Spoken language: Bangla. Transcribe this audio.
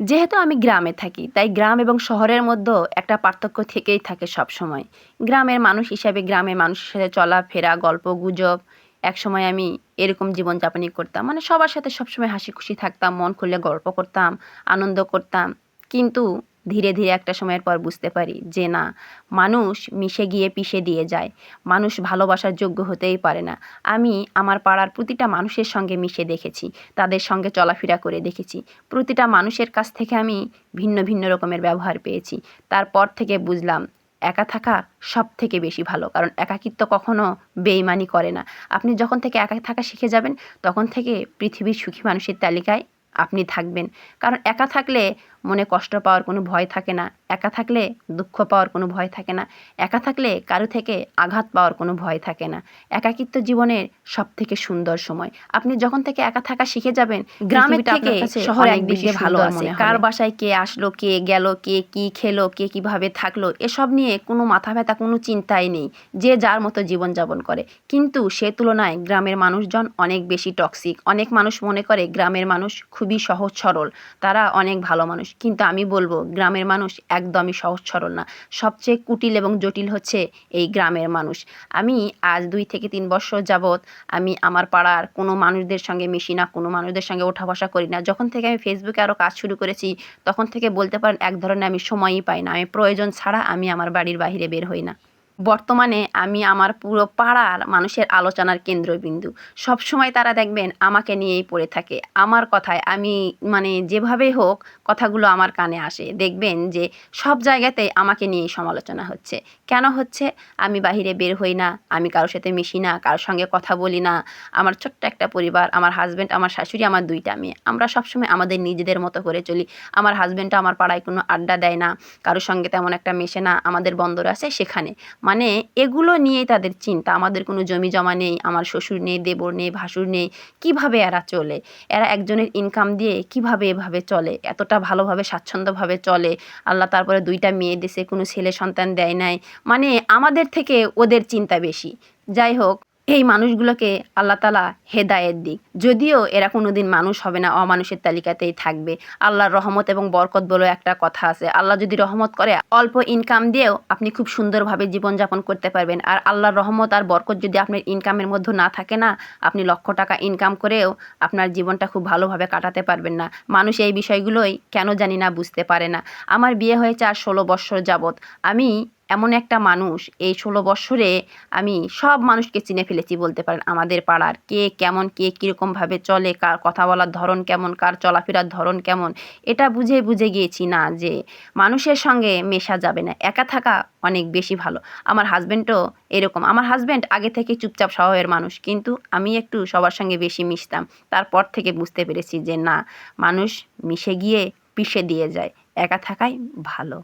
যেহেতু আমি গ্রামে থাকি, তাই গ্রাম এবং শহরের মধ্যেও একটা পার্থক্য থেকেই থাকে সব সময় গ্রামের মানুষ হিসাবে গ্রামের মানুষের সাথে চলা ফেরা গল্প, গুজব, একসময় আমি এরকম জীবনযাপনই করতাম। মানে সবার সাথে সবসময় হাসি খুশি থাকতাম, মন খুলে গল্প করতাম, আনন্দ করতাম। কিন্তু ধীরে ধীরে একটা সময়ের পর বুঝতে পারি যে না, মানুষ মিশে গিয়ে পিষে দিয়ে যায়। মানুষ ভালোবাসার যোগ্য হতেই পারে না। আমি আমার পাড়ার প্রতিটা মানুষের সঙ্গে মিশে দেখেছি, তাদের সঙ্গে চলাফেরা করে দেখেছি। প্রতিটা মানুষের কাছ থেকে আমি ভিন্ন ভিন্ন রকমের ব্যবহার পেয়েছি। তারপর থেকে বুঝলাম, একা থাকা সব থেকে বেশি ভালো, কারণ একাকিত্ব কখনো বেইমানি করে না। আপনি যখন থেকে একা থাকা শিখে যাবেন, তখন থেকে পৃথিবীর সুখী মানুষের তালিকায় আপনি থাকবেন। কারণ একা থাকলে মনে কষ্ট পাওয়ার কোনো ভয় থাকে না। একা থাকলে দুঃখ পাওয়ার কোনো ভয় থাকে না। একা থাকলে কারও থেকে আঘাত পাওয়ার কোনো ভয় থাকে না। একাকিত্ব জীবনের সব থেকে সুন্দর সময়। আপনি যখন থেকে একা থাকা শিখে যাবেন গ্রামের থেকে শহরে একদিক ভালো আছে। কার বাসায় কে আসলো কে গেল কে কি খেলো কে কীভাবে থাকল এসব নিয়ে কোনো মাথা ব্যথা কোনো চিন্তাই নেই। যে যার মতো জীবনযাপন করে। কিন্তু সে তুলনায় গ্রামের মানুষজন অনেক বেশি টক্সিক অনেক মানুষ মনে করে গ্রামের মানুষ খুবই সহজ সরল। তারা অনেক ভালো মানুষ। কিন্তু আমি বলব, গ্রামের মানুষ একদমই সহজ সরল না। সবচেয়ে কুটিল এবং জটিল হচ্ছে এই গ্রামের মানুষ। আমি আজ দুই থেকে তিন বছর যাবৎ আমি আমার পাড়ার কোনো মানুষদের সঙ্গে মিশি না, কোনো মানুষদের সঙ্গে ওঠা বসা করি না। যখন থেকে আমি ফেসবুকে আরও কাজ শুরু করেছি, তখন থেকে বলতে পারেন এক ধরনের আমি সময়ই পাই না। আমি প্রয়োজন ছাড়া আমি আমার বাড়ির বাহিরে বের হই না। বর্তমানে আমি আমার পুরো পাড়ার মানুষের আলোচনার কেন্দ্রবিন্দু। সব সময় তারা দেখবেন আমাকে নিয়েই পড়ে থাকে। আমার কথায় আমি মানে যেভাবে হোক কথাগুলো আমার কানে আসে। দেখবেন যে সব জায়গাতে আমাকে নিয়েই সমালোচনা হচ্ছে। কেন হচ্ছে? আমি বাহিরে বের হই না, আমি কারোর সাথে মিশি না, কারোর সঙ্গে কথা বলি না। আমার ছোট্ট একটা পরিবার, আমার হাজব্যান্ড আমার শাশুড়ি, আমার দুইটা মেয়ে। আমরা সবসময় আমাদের নিজেদের মতো করে চলি। আমার হাজব্যান্ডটা আমার পাড়ায় কোনো আড্ডা দেয় না, কারোর সঙ্গে তেমন একটা মেশে না, আমাদের বন্দর আছে সেখানে। মানে এগুলো নিয়েই তাদের চিন্তা। আমাদের কোনো জমি জমা নেই, আমার শ্বশুর নেই, দেবর নেই, ভাসুর নেই। কীভাবে এরা চলে? এরা একজনের ইনকাম দিয়ে কীভাবে এভাবে চলে? এতটা ভালোভাবে, স্বাচ্ছন্দ্যভাবে চলে। আল্লাহ তারপরে দুইটা মেয়ে দেশে কোনো ছেলে সন্তান দেয় নাই। মানে আমাদের থেকে ওদের চিন্তা বেশি। যাই হোক এই মানুষগুলোকে আল্লাহ তালা হেদায়েত দিক। যদিও এরা কোনো দিন মানুষ হবে না, অমানুষের তালিকাতেই থাকবে। আল্লাহর রহমত এবং বরকত বলে একটা কথা আছে। আল্লাহ যদি রহমত করে, অল্প ইনকাম দিয়েও আপনি খুব সুন্দরভাবে জীবনযাপন করতে পারবেন। আর আল্লাহর রহমত আর বরকত যদি আপনার ইনকামের মধ্যে না থাকে না, আপনি লক্ষ টাকা ইনকাম করেও আপনার জীবনটা খুব ভালোভাবে কাটাতে পারবেন না। মানুষ এই বিষয়গুলোই কেন জানি না বুঝতে পারে না। আমার বিয়ে হয়েছে আর ষোলো বৎসর যাবৎ। আমি এমন একটা মানুষ এই ষোলো বৎসরে আমি সব মানুষকে চিনে ফেলেছি বলতে পারেন আমাদের পাড়ার। কে কেমন, কে কীরকমভাবে চলে, কার কথা বলার ধরন কেমন, কার চলাফেরার ধরন কেমন, এটা বুঝে বুঝে গিয়েছি না যে মানুষের সঙ্গে মেশা যাবে না। একা থাকা অনেক বেশি ভালো। আমার হাজব্যান্ডও এরকম। আমার হাজব্যান্ড আগে থেকে চুপচাপ স্বভাবের মানুষ, কিন্তু আমি একটু সবার সঙ্গে বেশি মিশতাম। তারপর থেকে বুঝতে পেরেছি যে না, মানুষ মিশে গিয়ে পিষে দিয়ে যায়। একা থাকাই ভালো।